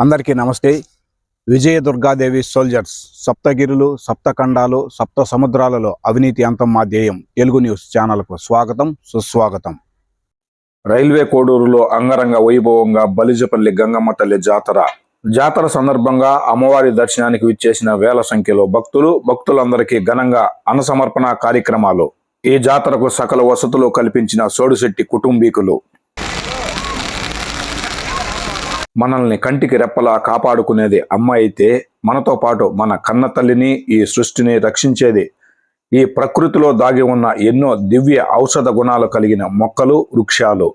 అందరికీ నమస్తే. విజయ దుర్గాదేవి సోల్జర్స్ సప్తగిరులు సప్తఖండాలు సప్త సముద్రాలలో అవినీతి అంతం మా ధ్యేయం. తెలుగు న్యూస్ ఛానల్కు స్వాగతం సుస్వాగతం. రైల్వే కోడూరులో అంగరంగ వైభవంగా బలిజపల్లి గంగమ్మ తల్లి జాతర. జాతర సందర్భంగా అమ్మవారి దర్శనానికి విచ్చేసిన వేల సంఖ్యలో భక్తులు భక్తులందరికీ ఘనంగా అన్నసమర్పణ కార్యక్రమాలు. ఈ జాతరకు సకల వసతులు కల్పించిన సోడుశెట్టి కుటుంబీకులు. మనల్ని కంటికి రెప్పలా కాపాడుకునేది అమ్మ అయితే మనతో పాటు మన కన్న తల్లిని ఈ సృష్టిని రక్షించేది. ఈ ప్రకృతిలో దాగి ఉన్న ఎన్నో దివ్య ఔషధ గుణాలు కలిగిన మొక్కలు వృక్షాలు.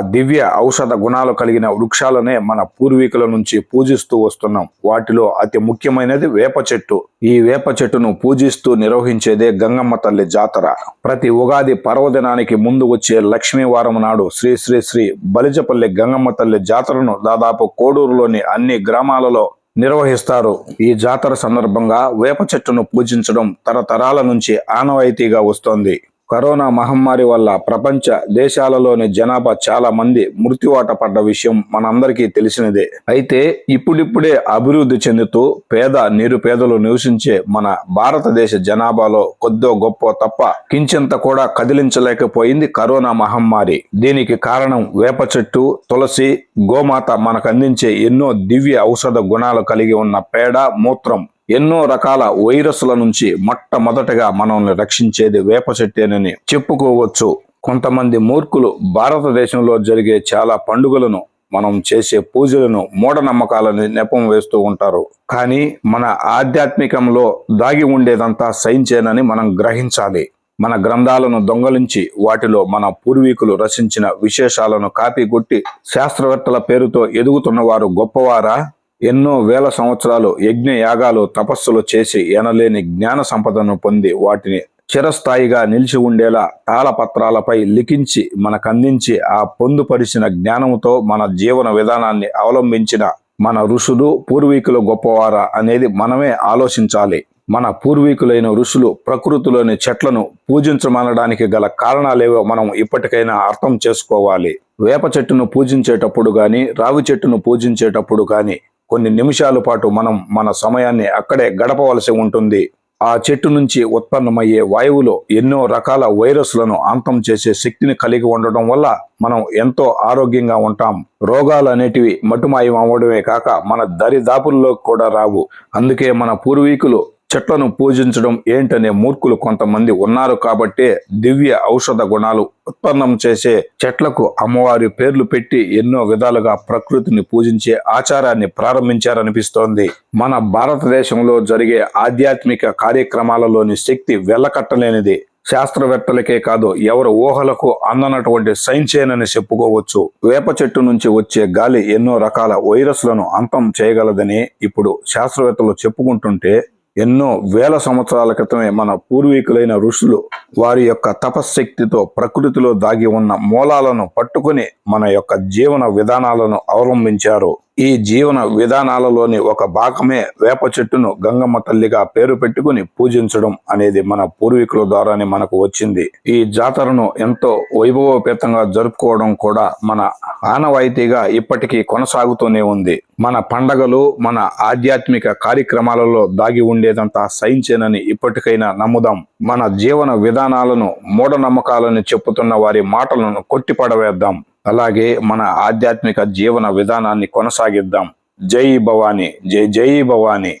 దివ్య ఔషధ గుణాలు కలిగిన వృక్షాలనే మన పూర్వీకుల నుంచి పూజిస్తూ వస్తున్నాం. వాటిలో అతి ముఖ్యమైనది వేప చెట్టు. ఈ వేప చెట్టును పూజిస్తూ నిర్వహించేదే గంగమ్మ తల్లి జాతర. ప్రతి ఉగాది పర్వదినానికి ముందు వచ్చే లక్ష్మీవారం నాడు శ్రీ శ్రీ శ్రీ బలిజపల్లి గంగమ్మ తల్లి జాతరను దాదాపు కోడూరులోని అన్ని గ్రామాలలో నిర్వహిస్తారు. ఈ జాతర సందర్భంగా వేప చెట్టును పూజించడం తరతరాల నుంచి ఆనవాయితీగా వస్తోంది. కరోనా మహమ్మారి వల్ల ప్రపంచ దేశాలలోని జనాభా చాలా మంది మృత్యువాట పడ్డ విషయం మనందరికీ తెలిసినదే. అయితే ఇప్పుడిప్పుడే అభివృద్ధి చెందుతూ పేద నిరుపేదలు నివసించే మన భారతదేశ జనాభాలో కొద్దో గొప్ప తప్ప కించెంత కూడా కదిలించలేకపోయింది కరోనా మహమ్మారి. దీనికి కారణం వేప చెట్టు తులసి గోమాత మనకు అందించే ఎన్నో దివ్య ఔషధ గుణాలు కలిగి ఉన్న పేడ మూత్రం ఎన్నో రకాల వైరస్ల నుంచి మొట్టమొదటగా మనల్ని రక్షించేది వేప చెట్టేనని చెప్పుకోవచ్చు. కొంతమంది మూర్ఖులు భారతదేశంలో జరిగే చాలా పండుగలను మనం చేసే పూజలను మూఢనమ్మకాలని నెపం వేస్తూ ఉంటారు. కానీ మన ఆధ్యాత్మికంలో దాగి ఉండేదంతా సైన్సేనని మనం గ్రహించాలి. మన గ్రంథాలను దొంగలించి వాటిలో మన పూర్వీకులు రచించిన విశేషాలను కాపీ కొట్టి శాస్త్రవేత్తల పేరుతో ఎదుగుతున్న వారు గొప్పవారా? ఎన్నో వేల సంవత్సరాలు యజ్ఞ యాగాలు తపస్సులు చేసి ఎనలేని జ్ఞాన సంపదను పొంది వాటిని చిరస్థాయిగా నిలిచి ఉండేలా తాళపత్రాలపై లిఖించి మనకందించి ఆ పొందుపరిచిన జ్ఞానంతో మన జీవన విధానాన్ని అవలంబించిన మన ఋషులు పూర్వీకులు గొప్పవారా అనేది మనమే ఆలోచించాలి. మన పూర్వీకులైన ఋషులు ప్రకృతిలోని చెట్లను పూజించమనడానికి గల కారణాలేవో మనం ఇప్పటికైనా అర్థం చేసుకోవాలి. వేప చెట్టును పూజించేటప్పుడు కానీ రావి చెట్టును పూజించేటప్పుడు కానీ కొన్ని నిమిషాల పాటు మనం మన సమయాన్ని అక్కడే గడపవలసి ఉంటుంది. ఆ చెట్టు నుంచి ఉత్పన్నమయ్యే వాయువులో ఎన్నో రకాల వైరస్లను అంతం చేసే శక్తిని కలిగి ఉండటం వల్ల మనం ఎంతో ఆరోగ్యంగా ఉంటాం. రోగాలు అనేటివి మటుమాయం అవ్వడమే కాక మన దరిదాపుల్లో కూడా రావు. అందుకే మన పూర్వీకులు చెట్లను పూజించడం ఏంటనే మూర్ఖులు కొంతమంది ఉన్నారు కాబట్టే దివ్య ఔషధ గుణాలు ఉత్పన్నం చేసే చెట్లకు అమ్మవారి పేర్లు పెట్టి ఎన్నో విధాలుగా ప్రకృతిని పూజించే ఆచారాన్ని ప్రారంభించారనిపిస్తోంది. మన భారతదేశంలో జరిగే ఆధ్యాత్మిక కార్యక్రమాలలోని శక్తి వెళ్ళకట్టలేనిది శాస్త్రవేత్తలకే కాదు ఎవరు ఊహలకు అందనటువంటి సైన్సేనని చెప్పుకోవచ్చు. వేప చెట్టు నుంచి వచ్చే గాలి ఎన్నో రకాల వైరస్లను అంతం చేయగలదని ఇప్పుడు శాస్త్రవేత్తలు చెప్పుకుంటుంటే ఎన్నో వేల సంవత్సరాల క్రితమే మన పూర్వీకులైన ఋషులు వారి యొక్క తపశ్శక్తితో ప్రకృతిలో దాగి ఉన్న మూలాలను పట్టుకుని మన యొక్క జీవన విధానాలను అవలంబించారు. ఈ జీవన విధానాలలోని ఒక భాగమే వేప చెట్టును గంగమ్మ తల్లిగా పేరు పెట్టుకుని పూజించడం అనేది మన పూర్వీకుల ద్వారానే మనకు వచ్చింది. ఈ జాతరను ఎంతో వైభవోపేతంగా జరుపుకోవడం కూడా మన ఆనవాయితీగా ఇప్పటికీ కొనసాగుతూనే ఉంది. మన పండగలు మన ఆధ్యాత్మిక కార్యక్రమాలలో దాగి ఉండేదంతా సైన్సేనని ఇప్పటికైనా నమ్ముదాం. మన జీవన విధానాలను మూఢనమ్మకాలను చెప్పుతున్న వారి మాటలను కొట్టిపడవేద్దాం. అలాగే మన ఆధ్యాత్మిక జీవన విధానాన్ని కొనసాగిద్దాం. జై భవానీ. జై జై భవానీ.